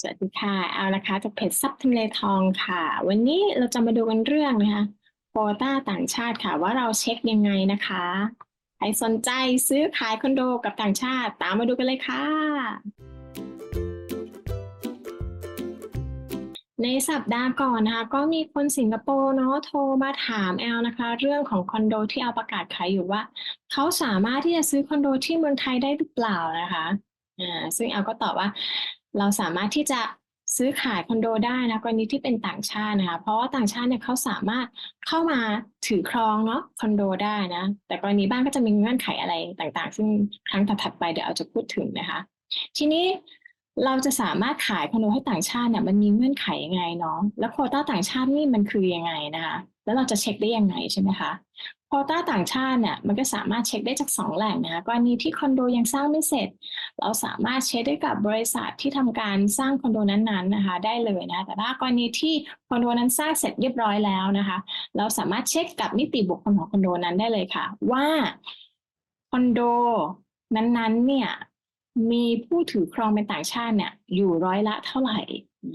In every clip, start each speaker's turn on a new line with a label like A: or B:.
A: สวัสดีค่ะ เอานะคะจากเพจซับทำเลทองค่ะ วันนี้เราจะมาดูกันเรื่องนะคะโควต้าต่างชาติค่ะ ว่าเราเช็คยังไงนะคะ ใครสนใจซื้อขายคอนโดกับต่างชาติ ตามมาดูกันเลยค่ะ ในสัปดาห์ก่อนนะคะ ก็มีคนสิงคโปร์เนาะโทรมาถามแอลนะคะ เรื่องของคอนโดที่เอาประกาศขายอยู่ว่า เขาสามารถที่จะซื้อคอนโดที่เมืองไทยได้หรือเปล่านะคะอ่าซึ่งแอลก็ตอบว่า เราสามารถที่จะซื้อขายคอนโดได้นะกรณีที่เป็นต่างชาตินะคะ เพราะว่าต่างชาติเนี่ยเขาสามารถเข้ามาถือครองเนาะคอนโดได้นะ แต่กรณีบ้านก็จะมีเงื่อนไขอะไรต่างๆ ซึ่งครั้งถัดๆไปเดี๋ยวเอาจะพูดถึงนะคะ ทีนี้เราจะสามารถขายคอนโดให้ต่างชาติเนี่ยมันมีเงื่อนไขยังไงเนาะแล้วโคต้าต่างชาตินี่มันคือยังไงนะคะ แล้วเราจะเช็คได้ยังไงใช่ไหมคะ ควต้าต่างชาติเนี่ยมันก็สามารถเช็คได้จากสองแหล่งนะคะกรณีที่คอนโดยังสร้างไม่เสร็จ เราสามารถเช็คได้กับบริษัทที่ทำการสร้างคอนโดนั้นๆนะคะได้เลยนะแต่ถ้ากรณีที่คอนโดนั้นสร้างเสร็จเรียบร้อยแล้วนะคะ เราสามารถเช็คกับนิติบุคคลของคอนโดนั้นได้เลยค่ะ ว่าคอนโดนั้นๆเนี่ยมีผู้ถือครองเป็นต่างชาติเนี่ยอยู่ร้อยละเท่าไหร่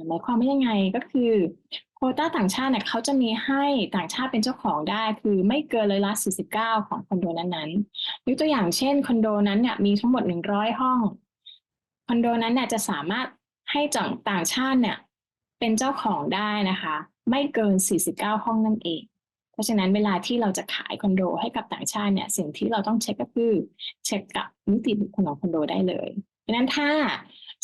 A: หมายความว่ายังไงก็คือ โควต้าต่างชาติเนี่ยเขาจะมีให้ต่างชาติเป็นเจ้าของได้ คือไม่เกินเลยละ 49 ของคอนโดนั้นๆยกตัวอย่างเช่นคอนโดนั้นเนี่ยมีทั้งหมด 100 ห้องคอนโดนั้นเนี่ยจะสามารถให้จ่องต่างชาติเนี่ยเป็นเจ้าของได้นะคะ ไม่เกิน 49 ห้องนั่นเอง เพราะฉะนั้นเวลาที่เราจะขายคอนโดให้กับต่างชาติเนี่ยสิ่งที่เราต้องเช็คก็คือเช็คกับนิติบุคคลของคอนโดได้เลยดังนั้นถ้า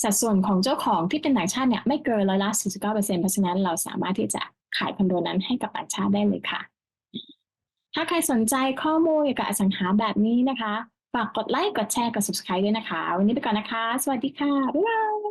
A: สัดส่วนของเจ้าของที่เป็นต่างชาติเนี่ยไม่เกินร้อยละ49%เพราะฉะนั้นเราสามารถที่จะขายคอนโดนั้นให้กับต่างชาติได้เลยค่ะ ถ้าใครสนใจข้อมูลเกี่ยวกับอสังหาแบบนี้นะคะ ฝากกดไลค์ กดแชร์ กด subscribe ด้วยนะคะ วันนี้ไปก่อนนะคะ สวัสดีค่ะ บ๊ายบาย